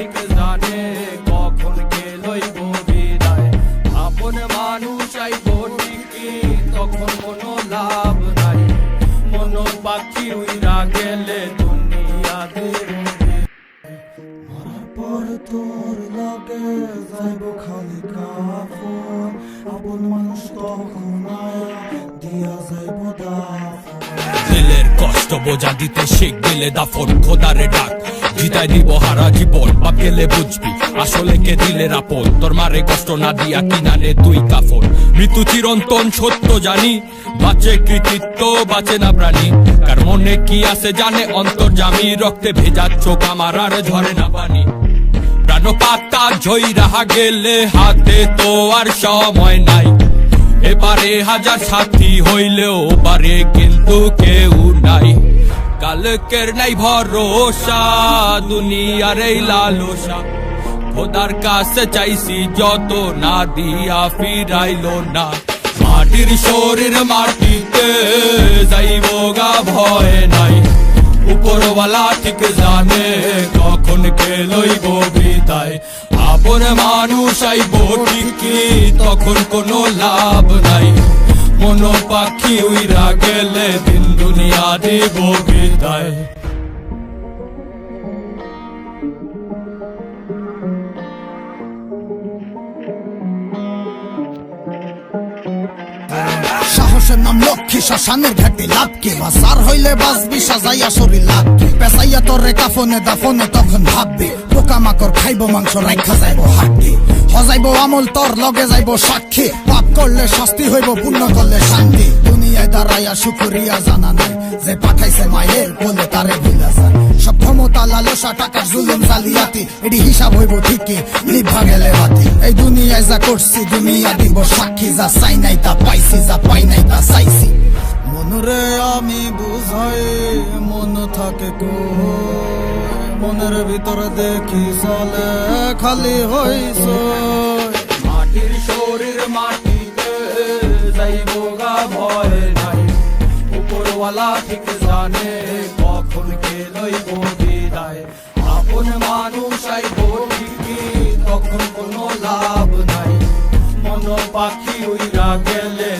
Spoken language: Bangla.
ঠিক জানে কখন গেলই বিদায়। আপন মানুষ তখন কোনো লাভ নাই। মন পাখি উইরা গেলে দুনিয়াদের তোর লাগে যাইব খালি কাফন। আপন মানুষ তখন দিয়া যাইব দাফন। দিলের কষ্ট বোঝা দিতে শিখ গেলে দাফন খোদারে ডাক। জিতাই দিব, হারা জীবন, বাপ গেলে বুঝবি, আসলে কে দিলের আপন তোর মারে কষ্ট না দিয়া কিনারে তুই কাফন? মৃত্যু চিরন্তন সত্য জানি, বাঁচে কৃতিত্ব, বাঁচে না প্রাণী। কার মনে কি আছে জানে, অন্তর জামি, রক্তে ভেজা চোখ আমার আর ঝরে না পানি। প্রাণ পাতা জয়ী রাহা গেলে হাতে তো আর সময় নাই। এবারে হাজার সাথী হইলেও পারে কিন্তু নাই কালকের নাই ভরসা, দুনিয়ার এই লালসা। খোদার কাছে চাইছি যত না দিয়া ফিরাইলো না। মাটির শরীর মাটিতে যাইব গা, ভয় নাই। উপরওয়ালা ঠিক জানে কখন কে লইব বিদায়। আপন মানুষ আইব ঠিকই, তখন কোনো লাভ নাই। মন পাখি উইরা গেলে দিন দুনিয়া দিব বিদায়। সাহসের নাম লক্ষ্মী, শ্মশানের ঘাটি লাভ কি? বাসার হইলে বাসবি সাজাইয়া শরীর লাভ কি? পেশাইয়া তোর রে কাফনে দাফনে তখন ভাববি পোকা মাকড় খাইব, মাংস রাখা যাইব হাড্ডি হজাইব আমল তোর, লগে যাইব সাক্ষী। পাপ করলে শাস্তি হইব, পুণ্য করলে শান্তি। দুনিয়ায় দাঁড়াইয়া শুকুরিয়া জানা নাই, যে পাঠাইছে মায়ের বলে তারে ভুলা যায়। সব ক্ষমতা, লালসা, টাকার জুলুম, জালিয়াতি এটি হিসাব হইব ঠিকই, লিভা গেলে বাতি। এই দুনিয়ায় যা করছি, দুনিয়া দিব সাক্ষী, যা চাই নাই তা পাইছি, যা পাই নাই তা চাইছি। মনরে আমি বুঝাই, মন থাকে কো মনের ভিতরে দেখি চলে, খালি হইছ। মাটির শরীর মাটিতে যাইব গা, ভয় নাই। উপরওয়ালা ঠিক জানে কখন কে লইব বিদায়। আপন মানুষ আইব ঠিকই, তখন কোনো লাভ নাই। মন পাখি উইরা গেলে